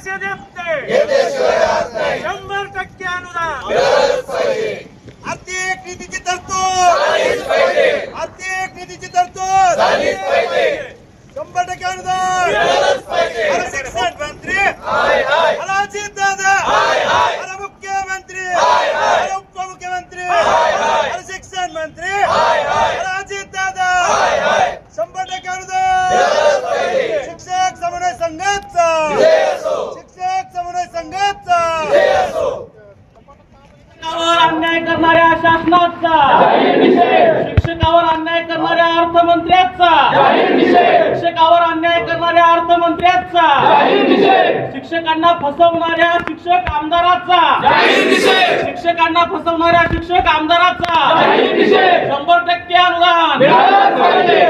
पैसे देत नाही शंभर टक्के अनुदान आर्थिक निधीची तरतूद आर्थिक निधीची तरतूद शंभर टक्के अनुदान शिक्षण मंत्री अरे अजित दादा अरे मुख्यमंत्री उपमुख्यमंत्री अरे शिक्षण मंत्री अरे अजित दादा शंभर टक्के अनुदान शिक्षक समन्वय संघाचा शिक्षक समन्वय संघाचा शिक्षकावर अन्याय करणाऱ्या शासनाचा. शिक्षकावर अन्याय करणाऱ्या अर्थमंत्र्याचा. शिक्षकावर अन्याय करणाऱ्या अर्थमंत्र्याचा. शिक्षकांना फसवणाऱ्या शिक्षक आमदाराचा. शिक्षकांना फसवणाऱ्या शिक्षक आमदाराचा. शंभर टक्के अनुदान.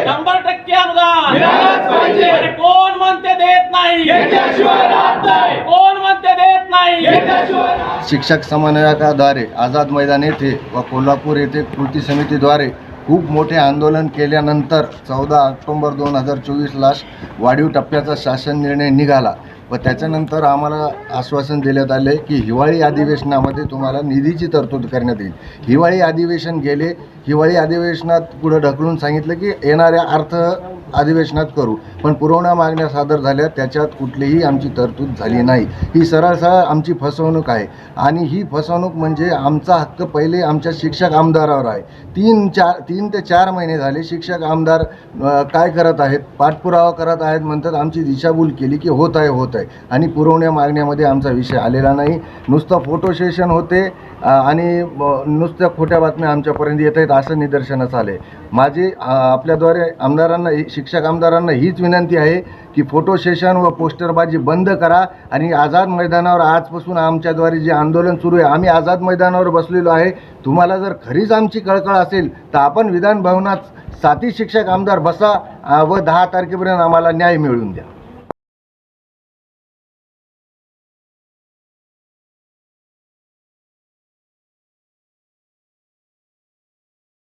शंभर टक्के अनुदान. कोण म्हणते देत नाही कोण म्हणते देत नाही शिक्षक समन्वयकाद्वारे आझाद मैदान येथे व कोल्हापूर येथे कृती समितीद्वारे खूप मोठे आंदोलन केल्यानंतर चौदा ऑक्टोंबर दोन हजार चोवीसला वाढीव टप्प्याचा शासन निर्णय निघाला व त्याच्यानंतर आम्हाला आश्वासन देण्यात आले की हिवाळी अधिवेशनामध्ये तुम्हाला निधीची तरतूद करण्यात येईल. हिवाळी अधिवेशन गेले हिवाळी अधिवेशनात पुढं ढकलून सांगितलं की येणाऱ्या अर्थ अधिवेशनात करू. पण पुरवण्या मागण्या सादर झाल्या त्याच्यात कुठलीही आमची तरतूद झाली नाही. ही सरळ सरळ आमची फसवणूक आहे. आणि ही फसवणूक म्हणजे आमचा हक्क पहिले आमच्या शिक्षक आमदारावर आहे. तीन चार तीन ते चार महिने झाले शिक्षक आमदार काय करत आहेत? पाठपुरावा करत आहेत म्हणतात. आमची दिशाभूल केली की होत आहे होत आहे. आणि पुरवण्या मागण्यामध्ये आमचा विषय आलेला नाही. नुसतं फोटो सेशन होते आणि नुसत्या खोट्या बातम्या आमच्यापर्यंत येत आहेत असं निदर्शनास आले माझी आपल्याद्वारे आमदारांना शिक्षक आमदारांना हीच विनंती आहे की फोटो सेशन व पोस्टरबाजी बंद करा आणि आझाद मैदानावर आजपासून आमच्याद्वारे जे आंदोलन सुरू आहे आम्ही आझाद मैदानावर बसलेलो आहे. तुम्हाला जर खरीच आमची कळकळ असेल तर आपण विधान भवनात साती शिक्षक आमदार बसा व दहा तारखेपर्यंत आम्हाला न्याय मिळवून द्या.